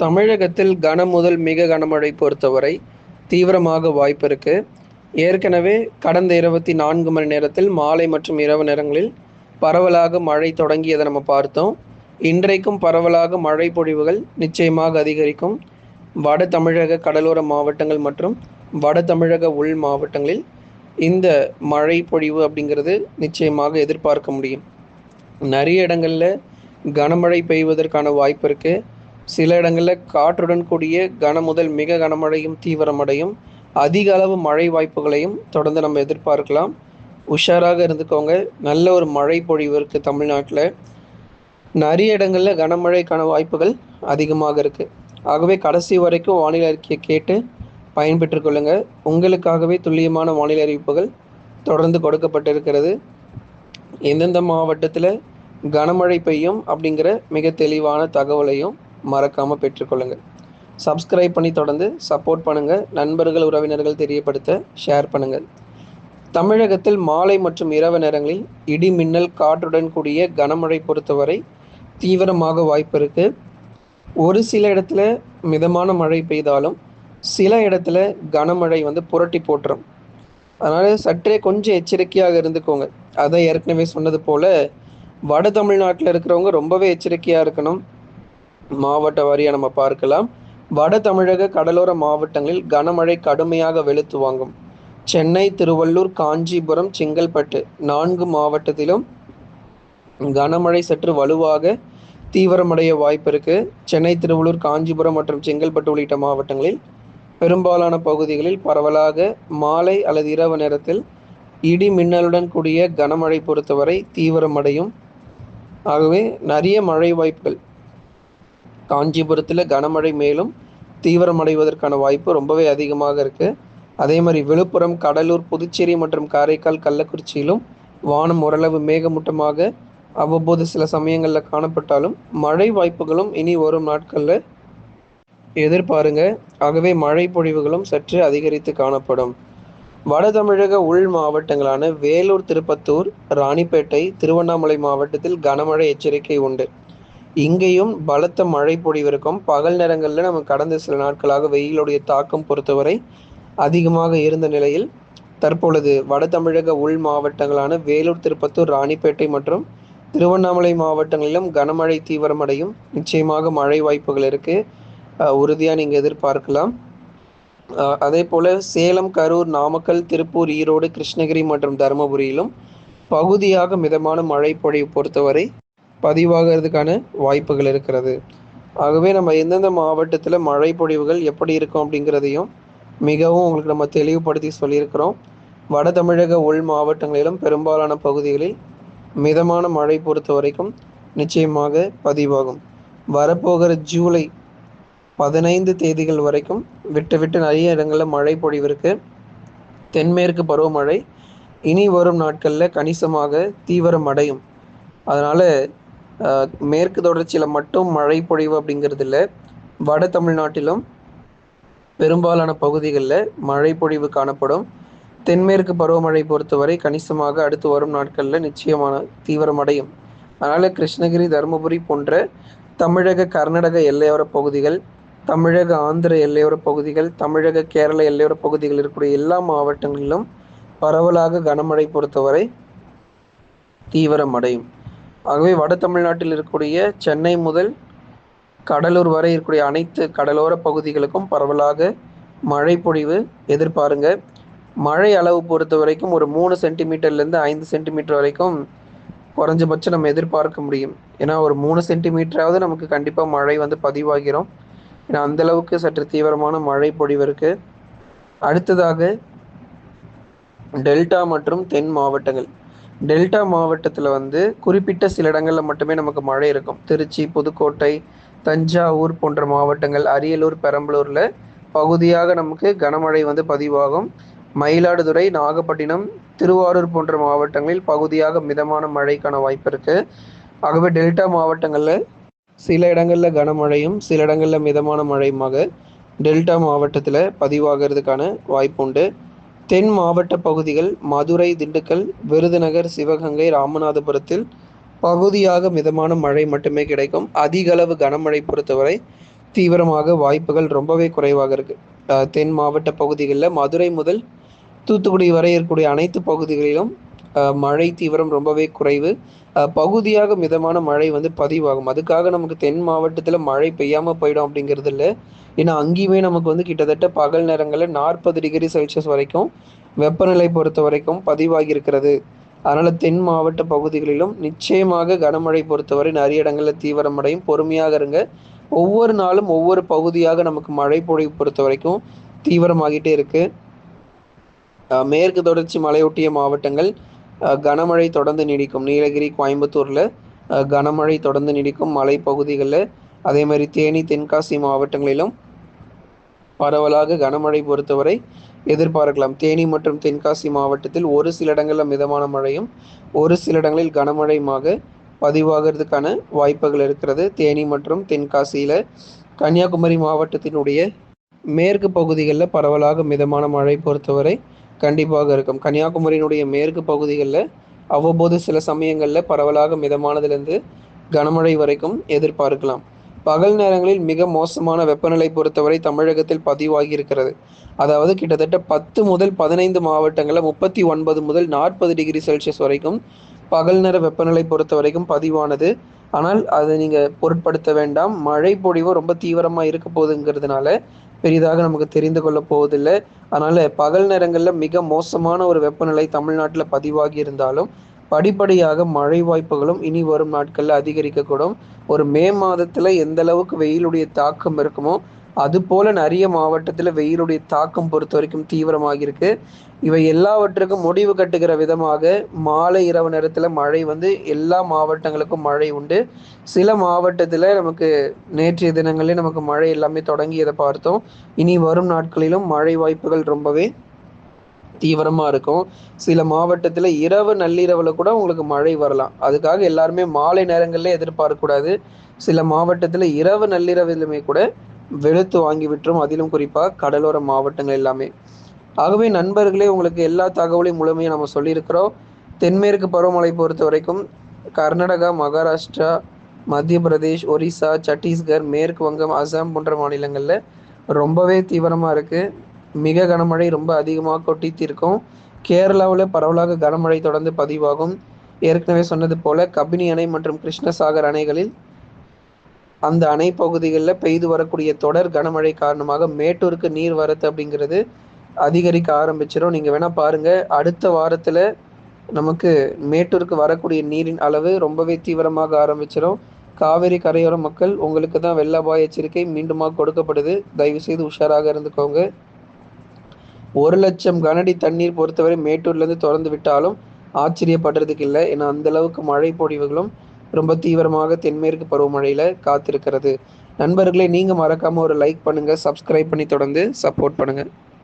தமிழகத்தில் கன முதல் மிக கனமழை பொறுத்தவரை தீவிரமாக வாய்ப்பு இருக்கு ஏற்கனவே கடந்த இருபத்தி நான்கு மணி நேரத்தில் மாலை மற்றும் இரவு நேரங்களில் பரவலாக மழை தொடங்கியதை நம்ம பார்த்தோம். இன்றைக்கும் பரவலாக மழை பொழிவுகள் நிச்சயமாக அதிகரிக்கும். வட தமிழக கடலோர மாவட்டங்கள் மற்றும் வட தமிழக உள் மாவட்டங்களில் இந்த மழை பொழிவு அப்படிங்கிறது நிச்சயமாக எதிர்பார்க்க முடியும். நிறைய இடங்களில் கனமழை பெய்வதற்கான வாய்ப்பு இருக்குது சில இடங்களில் காற்றுடன் கூடிய கன முதல் மிக கனமழையும் தீவிரமடையும் அதிக அளவு மழை வாய்ப்புகளையும் தொடர்ந்து நம்ம எதிர்பார்க்கலாம். உஷாராக இருந்துக்கோங்க. நல்ல ஒரு மழை பொழிவு இருக்குது தமிழ்நாட்டில். நிறைய இடங்களில் கனமழைக்கான வாய்ப்புகள் அதிகமாக இருக்குது ஆகவே கடைசி வரைக்கும் வானிலை அறிக்கையை கேட்டு பயன்பெற்று கொள்ளுங்கள் உங்களுக்காகவே துல்லியமான வானிலை அறிவிப்புகள் தொடர்ந்து கொடுக்கப்பட்டிருக்கிறது. எந்தெந்த மாவட்டத்தில் கனமழை பெய்யும் அப்படிங்கிற மிக தெளிவான தகவலையும் மறக்காமல் பெற்றுக்கொள்ளுங்கள் சப்ஸ்கிரைப் பண்ணி தொடர்ந்து சப்போர்ட் பண்ணுங்கள் நண்பர்கள் உறவினர்கள் தெரியப்படுத்த ஷேர் பண்ணுங்கள் தமிழகத்தில் மாலை மற்றும் இரவு நேரங்களில் இடி மின்னல் காற்றுடன் கூடிய கனமழை பொறுத்தவரை தீவிரமாக வாய்ப்பு இருக்குது ஒரு சில இடத்துல மிதமான மழை பெய்தாலும் சில இடத்துல கனமழை வந்து புரட்டி போட்டுரும். அதனால் சற்றே கொஞ்சம் எச்சரிக்கையாக இருந்துக்கோங்க. அதை ஏற்கனவே சொன்னது போல் வட தமிழ்நாட்டில் இருக்கிறவங்க ரொம்பவே எச்சரிக்கையாக இருக்கணும். மாவட்ட வாரியாக நம்ம பார்க்கலாம். வட தமிழக கடலோர மாவட்டங்களில் கனமழை கடுமையாக வெளுத்து வாங்கும். சென்னை திருவள்ளூர் காஞ்சிபுரம் செங்கல்பட்டு நான்கு மாவட்டத்திலும் கனமழை சற்று வலுவாக தீவிரமடைய வாய்ப்பு இருக்கு. சென்னை திருவள்ளூர் காஞ்சிபுரம் மற்றும் செங்கல்பட்டு உள்ளிட்ட மாவட்டங்களில் பெரும்பாலான பகுதிகளில் பரவலாக மாலை அல்லது இரவு நேரத்தில் இடி மின்னலுடன் கூடிய கனமழை பொறுத்தவரை தீவிரமடையும். ஆகவே நிறைய மழை வாய்ப்புகள் காஞ்சிபுரத்தில் கனமழை மேலும் தீவிரமடைவதற்கான வாய்ப்பு ரொம்பவே அதிகமாக இருக்குது அதே மாதிரி விழுப்புரம் கடலூர் புதுச்சேரி மற்றும் காரைக்கால் கள்ளக்குறிச்சியிலும் வானம் ஓரளவு மேகமூட்டமாக அவ்வப்போது சில சமயங்களில் காணப்பட்டாலும் மழை வாய்ப்புகளும் இனி வரும் நாட்களில் எதிர்பாருங்க. ஆகவே மழை பொழிவுகளும் சற்று அதிகரித்து காணப்படும். வட தமிழக உள் மாவட்டங்களான வேலூர் திருப்பத்தூர் ராணிப்பேட்டை திருவண்ணாமலை மாவட்டத்தில் கனமழை எச்சரிக்கை உண்டு. இங்கேயும் பலத்த மழை பொழிவிருக்கும். பகல் நேரங்களில் நம்ம கடந்த சில நாட்களாக வெயிலுடைய தாக்கம் பொறுத்தவரை அதிகமாக இருந்த நிலையில் தற்பொழுது வட தமிழக உள் மாவட்டங்களான வேலூர் திருப்பத்தூர் ராணிப்பேட்டை மற்றும் திருவண்ணாமலை மாவட்டங்களிலும் கனமழை தீவிரமடையும். நிச்சயமாக மழை வாய்ப்புகள் இருக்கு. உறுதியாக நீங்கள் எதிர்பார்க்கலாம். அதே போல சேலம் கரூர் நாமக்கல் திருப்பூர் ஈரோடு கிருஷ்ணகிரி மற்றும் தருமபுரியிலும் பகுதியாக மிதமான மழை பொழிவு பொறுத்தவரை பதிவாகிறதுக்கான வாய்ப்புகள் இருக்கிறது. ஆகவே நம்ம எந்தெந்த மாவட்டத்தில் மழை பொழிவுகள் எப்படி இருக்கும் அப்படிங்கிறதையும் மிகவும் உங்களுக்கு நம்ம தெளிவுபடுத்தி சொல்லியிருக்கிறோம். வட தமிழக உள் மாவட்டங்களிலும் பெரும்பாலான பகுதிகளில் மிதமான மழை பொறுத்த வரைக்கும் நிச்சயமாக பதிவாகும். வரப்போகிற ஜூலை பதினைந்து தேதிகள் வரைக்கும் விட்டு விட்டு நிறைய இடங்களில் மழை பொழிவிருக்கு தென்மேற்கு பருவமழை இனி வரும் நாட்களில் கணிசமாக தீவிரம் அடையும் அதனால் மேற்கு தொடர்ச்சியில் மட்டும் மழை பொழிவு அப்படிங்கிறது இல்லை. வட தமிழ்நாட்டிலும் பெரும்பாலான பகுதிகளில் மழை பொழிவு காணப்படும். தென்மேற்கு பருவமழை பொறுத்தவரை கணிசமாக அடுத்து வரும் நாட்களில் நிச்சயமான தீவிரமடையும். அதனால் கிருஷ்ணகிரி தருமபுரி போன்ற தமிழக கர்நாடக எல்லையோர பகுதிகள் தமிழக ஆந்திர எல்லையோர பகுதிகள் தமிழக கேரள எல்லையோர பகுதிகள் இருக்கக்கூடிய எல்லா மாவட்டங்களிலும் பரவலாக கனமழை பொறுத்தவரை தீவிரமடையும். ஆகவே வட தமிழ்நாட்டில் இருக்கக்கூடிய சென்னை முதல் கடலூர் வரை இருக்கக்கூடிய அனைத்து கடலோர பகுதிகளுக்கும் பரவலாக மழை பொழிவு எதிர்பாருங்க. மழை அளவு பொறுத்த வரைக்கும் ஒரு மூணு சென்டிமீட்டர்லேருந்து ஐந்து சென்டிமீட்டர் வரைக்கும் குறைஞ்சபட்சம் நம்ம எதிர்பார்க்க முடியும். ஏன்னா ஒரு மூணு சென்டிமீட்டராவது நமக்கு கண்டிப்பாக மழை வந்து பதிவாகிறோம். ஏன்னா அந்தளவுக்கு சற்று தீவிரமான மழை பொழிவு இருக்கு. அடுத்ததாக டெல்டா மற்றும் தென் மாவட்டங்கள். டெல்டா மாவட்டத்தில் வந்து குறிப்பிட்ட சில இடங்களில் மட்டுமே நமக்கு மழை இருக்கும். திருச்சி புதுக்கோட்டை தஞ்சாவூர் போன்ற மாவட்டங்கள் அரியலூர் பெரம்பலூரில் பகுதியாக நமக்கு கனமழை வந்து பதிவாகும். மயிலாடுதுறை நாகப்பட்டினம் திருவாரூர் போன்ற மாவட்டங்களில் பகுதியாக மிதமான மழைக்கான வாய்ப்பு இருக்குது ஆகவே டெல்டா மாவட்டங்களில் சில இடங்களில் கனமழையும் சில இடங்களில் மிதமான மழையுமாக டெல்டா மாவட்டத்தில் பதிவாகிறதுக்கான வாய்ப்பு உண்டு. தென் மாவட்ட பகுதிகள் மதுரை திண்டுக்கல் விருதுநகர் சிவகங்கை ராமநாதபுரத்தில் பகுதியாக மிதமான மழை மட்டுமே கிடைக்கும். அதிக அளவு கனமழை பொறுத்தவரை தீவிரமாக வாய்ப்புகள் ரொம்பவே குறைவாக இருக்குது தென் மாவட்ட பகுதிகளில் மதுரை முதல் தூத்துக்குடி வரை இருக்கக்கூடிய அனைத்து பகுதிகளிலும் மழை தீவிரம் ரொம்பவே குறைவு. பகுதியாக மிதமான மழை வந்து பதிவாகும். அதுக்காக நமக்கு தென் மாவட்டத்தில் மழை பெய்யாமல் போயிடும் அப்படிங்கிறது இல்லை. ஏன்னா அங்கேயுமே நமக்கு வந்து கிட்டத்தட்ட பகல் நேரங்களில் நாற்பது டிகிரி செல்சியஸ் வரைக்கும் வெப்பநிலை பொறுத்த வரைக்கும் பதிவாகி இருக்கிறது அதனால் தென் மாவட்ட பகுதிகளிலும் நிச்சயமாக கனமழை பொறுத்தவரை நிறைய இடங்களில் தீவிரமடையும் பொறுமையாக இருங்க. ஒவ்வொரு நாளும் ஒவ்வொரு பகுதியாக நமக்கு மழை பொழிவு பொறுத்த வரைக்கும் தீவிரமாகிட்டே இருக்கு. மேற்கு தொடர்ச்சி மலையொட்டிய மாவட்டங்கள் கனமழை தொடர்ந்து நீடிக்கும். நீலகிரி கோயம்புத்தூரில் கனமழை தொடர்ந்து நீடிக்கும் மலை பகுதிகளில் அதே மாதிரி தேனி தென்காசி மாவட்டங்களிலும் பரவலாக கனமழை பொறுத்தவரை எதிர்பார்க்கலாம். தேனி மற்றும் தென்காசி மாவட்டத்தில் ஒரு சில இடங்களில் மிதமான மழையும் ஒரு சில இடங்களில் கனமழையுமாக பதிவாகிறதுக்கான வாய்ப்புகள் இருக்கிறது. தேனி மற்றும் தென்காசியில் கன்னியாகுமரி மாவட்டத்தினுடைய மேற்கு பகுதிகளில் பரவலாக மிதமான மழை பொறுத்தவரை கண்டிப்பாக இருக்கும். கன்னியாகுமரியினுடைய மேற்கு பகுதிகளில் அவ்வப்போது சில சமயங்களில் பரவலாக மிதமானதுலேருந்து கனமழை வரைக்கும் எதிர்பார்க்கலாம். பகல் நேரங்களில் மிக மோசமான வெப்பநிலை பொறுத்தவரை தமிழகத்தில் பதிவாகி இருக்கிறது அதாவது கிட்டத்தட்ட பத்து முதல் பதினைந்து மாவட்டங்களில் முப்பத்தி ஒன்பது முதல் நாற்பது டிகிரி செல்சியஸ் வரைக்கும் பகல் நேர வெப்பநிலை பொறுத்த வரைக்கும் பதிவானது. ஆனால் அதை நீங்கள் பொருட்படுத்த வேண்டாம். மழை பொழிவு ரொம்ப தீவிரமாக இருக்க போகுதுங்கிறதுனால பெரிதாக நமக்கு தெரிந்து கொள்ள போவதில்லை. அதனால பகல் நேரங்களில் மிக மோசமான ஒரு வெப்பநிலை தமிழ்நாட்டில் பதிவாகி இருந்தாலும் படிப்படியாக மழை வாய்ப்புகளும் இனி வரும் நாட்களில் அதிகரிக்கக்கூடும். ஒரு மே மாதத்தில் எந்த அளவுக்கு வெயிலுடைய தாக்கம் இருக்குமோ அது போல நிறைய மாவட்டத்தில் வெயிலுடைய தாக்கம் பொறுத்த வரைக்கும் தீவிரமாக இருக்கு இவை எல்லாவற்றுக்கும் முடிவு கட்டுகிற விதமாக மாலை இரவு நேரத்தில் மழை வந்து எல்லா மாவட்டங்களுக்கும் மழை உண்டு. சில மாவட்டத்தில் நமக்கு நேற்றைய தினங்களே நமக்கு மழை எல்லாமே தொடங்கியதை பார்த்தோம். இனி வரும் நாட்களிலும் மழை வாய்ப்புகள் ரொம்பவே தீவிரமாக இருக்கும். சில மாவட்டத்தில் இரவு நள்ளிரவில் கூட உங்களுக்கு மழை வரலாம். அதுக்காக எல்லாருமே மாலை நேரங்களில் எதிர்பார்க்கக்கூடாது. சில மாவட்டத்தில் இரவு நள்ளிரவிலுமே கூட வெளுத்து வாங்கி விட்டுரும். அதிலும் குறிப்பாக கடலோர மாவட்டங்கள் எல்லாமே. ஆகவே நண்பர்களே உங்களுக்கு எல்லா தகவலையும் முழுமையாக நம்ம சொல்லியிருக்கிறோம். தென்மேற்கு பருவமழை பொறுத்த வரைக்கும் கர்நாடகா மகாராஷ்டிரா மத்திய பிரதேஷ் ஒரிசா சத்தீஸ்கர் மேற்கு வங்கம் அசாம் போன்ற மாநிலங்களில் ரொம்பவே தீவிரமாக இருக்குது மிக கனமழை ரொம்ப அதிகமாக கொட்டி தீர்க்கும் கேரளாவில் பரவலாக கனமழை தொடர்ந்து பதிவாகும். ஏற்கனவே சொன்னது போல கபினி அணை மற்றும் கிருஷ்ணசாகர் அணைகளில் அந்த அணை பகுதிகளில் பெய்து வரக்கூடிய தொடர் கனமழை காரணமாக மேட்டூருக்கு நீர் வரத்து அப்படிங்கிறது அதிகரிக்க ஆரம்பிச்சிடும் நீங்கள் வேணால் பாருங்கள் அடுத்த வாரத்தில் நமக்கு மேட்டூருக்கு வரக்கூடிய நீரின் அளவு ரொம்பவே தீவிரமாக ஆரம்பிச்சிடும் காவேரி கரையோர மக்கள் உங்களுக்கு தான் வெள்ள அபாய எச்சரிக்கை மீண்டுமாக கொடுக்கப்படுது. தயவு செய்து உஷாராக இருந்துக்கோங்க. ஒரு லட்சம் கனடி தண்ணீர் பொறுத்தவரை மேட்டூர்லேருந்து திறந்து விட்டாலும் ஆச்சரியப்படுறதுக்கு இல்லை. ஏன்னா அந்த அளவுக்கு மழை பொழிவுகளும் ரொம்ப தீவிரமாக தென்மேற்கு பருவமழையில் காத்திருக்கிறது. நண்பர்களே நீங்கள் மறக்காமல் ஒரு லைக் பண்ணுங்கள் சப்ஸ்கிரைப் பண்ணி தொடர்ந்து சப்போர்ட் பண்ணுங்கள்